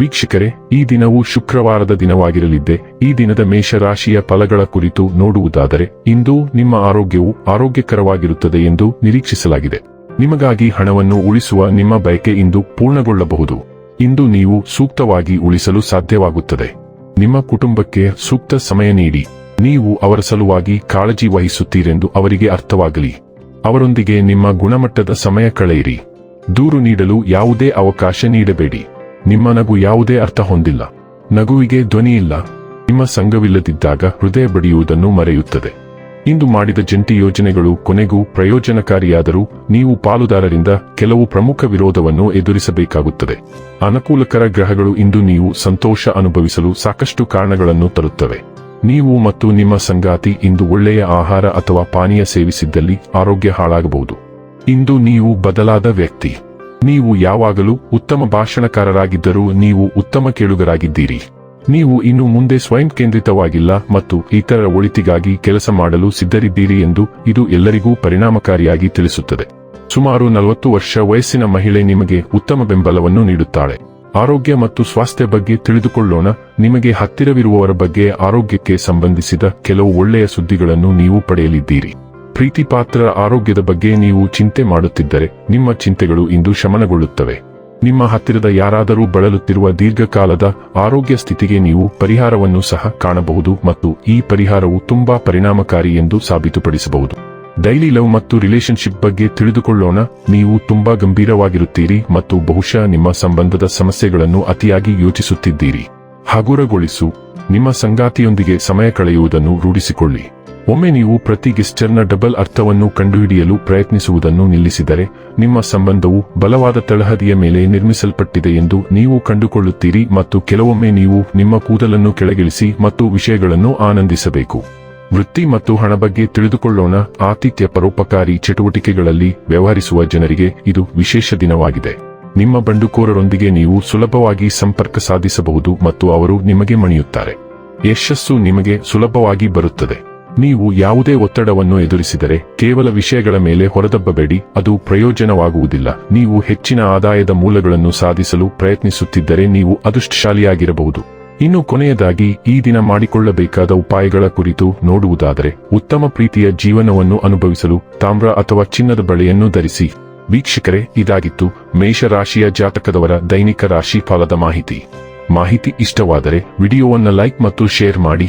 ವೀಕ್ಷಕರೇ, ಈ ದಿನವು ಶುಕ್ರವಾರದ ದಿನವಾಗಿರಲಿದ್ದೆ, ಈ ದಿನದ ಮೇಷರಾಶಿಯ ಫಲಗಳ ಕುರಿತು ನೋಡುವುದಾದರೆ, ಇಂದು ನಿಮ್ಮ ಆರೋಗ್ಯವು ಆರೋಗ್ಯಕರವಾಗಿರುತ್ತದೆ ಎಂದು ನಿರೀಕ್ಷಿಸಲಾಗಿದೆ. ನಿಮಗಾಗಿ ಹಣವನ್ನು ಉಳಿಸುವ ನಿಮ್ಮ ಬಯಕೆ ಇಂದು ಪೂರ್ಣಗೊಳ್ಳಬಹುದು. ಇಂದು ನೀವು ಸೂಕ್ತವಾಗಿ ಉಳಿಸಲು ಸಾಧ್ಯವಾಗುತ್ತದೆ. ನಿಮ್ಮ ಕುಟುಂಬಕ್ಕೆ ಸೂಕ್ತ ಸಮಯ ನೀಡಿ. ನೀವು ಅವರ ಸಲುವಾಗಿ ಕಾಳಜಿ ವಹಿಸುತ್ತೀರೆಂದು ಅವರಿಗೆ ಅರ್ಥವಾಗಲಿ. ಅವರೊಂದಿಗೆ ನಿಮ್ಮ ಗುಣಮಟ್ಟದ ಸಮಯ ಕಳೆಯಿರಿ. ದೂರು ನೀಡಲು ಯಾವುದೇ ಅವಕಾಶ ನೀಡಬೇಡಿ. ನಿಮ್ಮ ನಗು ಯಾವುದೇ ಅರ್ಥ ಹೊಂದಿಲ್ಲ. ನಗುವಿಗೆ ಧ್ವನಿಯಿಲ್ಲ ನಿಮ್ಮ ಸಂಘವಿಲ್ಲದಿದ್ದಾಗ ಹೃದಯ ಬಡಿಯುವುದನ್ನು ಮರೆಯುತ್ತದೆ. ಇಂದು ಮಾಡಿದ ಜಂಟಿ ಯೋಜನೆಗಳು ಕೊನೆಗೂ ಪ್ರಯೋಜನಕಾರಿಯಾದರೂ ನೀವು ಪಾಲುದಾರರಿಂದ ಕೆಲವು ಪ್ರಮುಖ ವಿರೋಧವನ್ನು ಎದುರಿಸಬೇಕಾಗುತ್ತದೆ. ಅನುಕೂಲಕರ ಗ್ರಹಗಳು ಇಂದು ನೀವು ಸಂತೋಷ ಅನುಭವಿಸಲು ಸಾಕಷ್ಟು ಕಾರಣಗಳನ್ನು ತರುತ್ತವೆ. ನೀವು ಮತ್ತು ನಿಮ್ಮ ಸಂಗಾತಿ ಇಂದು ಒಳ್ಳೆಯ ಆಹಾರ ಅಥವಾ ಪಾನೀಯ ಸೇವಿಸಿದ್ದಲ್ಲಿ ಆರೋಗ್ಯ ಹಾಳಾಗಬಹುದು. ಇಂದು ನೀವು ಬದಲಾದ ವ್ಯಕ್ತಿ. ನೀವು ಯಾವಾಗಲೂ ಉತ್ತಮ ಭಾಷಣಕಾರರಾಗಿದ್ದರೂ ನೀವು ಉತ್ತಮ ಕೇಳುಗರಾಗಿದ್ದೀರಿ. ನೀವು ಇನ್ನು ಮುಂದೆ ಸ್ವಯಂ ಕೇಂದ್ರಿತವಾಗಿಲ್ಲ ಮತ್ತು ಇತರರ ಒಳಿತಿಗಾಗಿ ಕೆಲಸ ಮಾಡಲು ಸಿದ್ಧರಿದ್ದೀರಿ ಎಂದು ಇದು ಎಲ್ಲರಿಗೂ ಪರಿಣಾಮಕಾರಿಯಾಗಿ ತಿಳಿಸುತ್ತದೆ. ಸುಮಾರು ನಲವತ್ತು ವರ್ಷ ವಯಸ್ಸಿನ ಮಹಿಳೆ ನಿಮಗೆ ಉತ್ತಮ ಬೆಂಬಲವನ್ನು ನೀಡುತ್ತಾಳೆ. ಆರೋಗ್ಯ ಮತ್ತು ಸ್ವಾಸ್ಥ್ಯ ಬಗ್ಗೆ ತಿಳಿದುಕೊಳ್ಳೋಣ. ನಿಮಗೆ ಹತ್ತಿರವಿರುವವರ ಬಗ್ಗೆ ಆರೋಗ್ಯಕ್ಕೆ ಸಂಬಂಧಿಸಿದ ಕೆಲವು ಒಳ್ಳೆಯ ಸುದ್ದಿಗಳನ್ನು ನೀವು ಪಡೆಯಲಿದ್ದೀರಿ. ಪ್ರೀತಿಪಾತ್ರ ಆರೋಗ್ಯದ ಬಗ್ಗೆ ನೀವು ಚಿಂತೆ ಮಾಡುತ್ತಿದ್ದರೆ, ನಿಮ್ಮ ಚಿಂತೆಗಳು ಇಂದು ಶಮನಗೊಳ್ಳುತ್ತವೆ. ನಿಮ್ಮ ಹತ್ತಿರದ ಯಾರಾದರೂ ಬಳಲುತ್ತಿರುವ ದೀರ್ಘಕಾಲದ ಆರೋಗ್ಯ ಸ್ಥಿತಿಗೆ ನೀವು ಪರಿಹಾರವನ್ನು ಸಹ ಕಾಣಬಹುದು ಮತ್ತು ಈ ಪರಿಹಾರವು ತುಂಬಾ ಪರಿಣಾಮಕಾರಿ ಎಂದು ಸಾಬೀತುಪಡಿಸಬಹುದು. ಡೈಲಿ ಲವ್ ಮತ್ತು ರಿಲೇಶನ್ಶಿಪ್ ಬಗ್ಗೆ ತಿಳಿದುಕೊಳ್ಳೋಣ, ನೀವು ತುಂಬಾ ಗಂಭೀರವಾಗಿರುತ್ತೀರಿ ಮತ್ತು ಬಹುಶಃ ನಿಮ್ಮ ಸಂಬಂಧದ ಸಮಸ್ಯೆಗಳನ್ನು ಅತಿಯಾಗಿ ಯೋಚಿಸುತ್ತಿದ್ದೀರಿ. ಹಗುರಗೊಳಿಸು, ನಿಮ್ಮ ಸಂಗಾತಿಯೊಂದಿಗೆ ಸಮಯ ಕಳೆಯುವುದನ್ನು ರೂಢಿಸಿಕೊಳ್ಳಿ. ಒಮ್ಮೆ ನೀವು ಪ್ರತಿ ಗಿಸ್ಟರ್ನ ಡಬಲ್ ಅರ್ಥವನ್ನು ಕಂಡುಹಿಡಿಯಲು ಪ್ರಯತ್ನಿಸುವುದನ್ನು ನಿಲ್ಲಿಸಿದರೆ, ನಿಮ್ಮ ಸಂಬಂಧವು ಬಲವಾದ ತಳಹದಿಯ ಮೇಲೆ ನಿರ್ಮಿಸಲ್ಪಟ್ಟಿದೆ ಎಂದು ನೀವು ಕಂಡುಕೊಳ್ಳುತ್ತೀರಿ ಮತ್ತು ಕೆಲವೊಮ್ಮೆ ನೀವು ನಿಮ್ಮ ಕೂದಲನ್ನು ಕೆಳಗಿಳಿಸಿ ಮತ್ತು ವಿಷಯಗಳನ್ನು ಆನಂದಿಸಬೇಕು. ವೃತ್ತಿ ಮತ್ತು ಹಣ ಬಗ್ಗೆ ತಿಳಿದುಕೊಳ್ಳೋಣ. ಆತಿಥ್ಯ ಪರೋಪಕಾರಿ ಚಟುವಟಿಕೆಗಳಲ್ಲಿ ವ್ಯವಹರಿಸುವ ಜನರಿಗೆ ಇದು ವಿಶೇಷ ದಿನವಾಗಿದೆ. ನಿಮ್ಮ ಬಂಡುಕೋರರೊಂದಿಗೆ ನೀವು ಸುಲಭವಾಗಿ ಸಂಪರ್ಕ ಸಾಧಿಸಬಹುದು ಮತ್ತು ಅವರು ನಿಮಗೆ ಮಣಿಯುತ್ತಾರೆ. ಯಶಸ್ಸು ನಿಮಗೆ ಸುಲಭವಾಗಿ ಬರುತ್ತದೆ. ನೀವು ಯಾವುದೇ ಒತ್ತಡವನ್ನು ಎದುರಿಸಿದರೆ ಕೇವಲ ವಿಷಯಗಳ ಮೇಲೆ ಹೊರದಬ್ಬಬೇಡಿ ಅದು ಪ್ರಯೋಜನವಾಗುವುದಿಲ್ಲ. ನೀವು ಹೆಚ್ಚಿನ ಆದಾಯದ ಮೂಲಗಳನ್ನು ಸಾಧಿಸಲು ಪ್ರಯತ್ನಿಸುತ್ತಿದ್ದರೆ ನೀವು ಅದೃಷ್ಟಶಾಲಿಯಾಗಿರಬಹುದು. ಇನ್ನು ಕೊನೆಯದಾಗಿ, ಈ ದಿನ ಮಾಡಿಕೊಳ್ಳಬೇಕಾದ ಉಪಾಯಗಳ ಕುರಿತು ನೋಡುವುದಾದರೆ, ಉತ್ತಮ ಪ್ರೀತಿಯ ಜೀವನವನ್ನು ಅನುಭವಿಸಲು ತಾಮ್ರ ಅಥವಾ ಚಿನ್ನದ ಬಳೆಯನ್ನು ಧರಿಸಿ. ವೀಕ್ಷಕರೇ, ಇದಾಗಿತ್ತು ಮೇಷರಾಶಿಯ ಜಾತಕದವರ ದೈನಿಕ ರಾಶಿ ಫಲದ ಮಾಹಿತಿ. ಮಾಹಿತಿ ಇಷ್ಟವಾದರೆ ವಿಡಿಯೋವನ್ನು ಲೈಕ್ ಮತ್ತು ಶೇರ್ ಮಾಡಿ.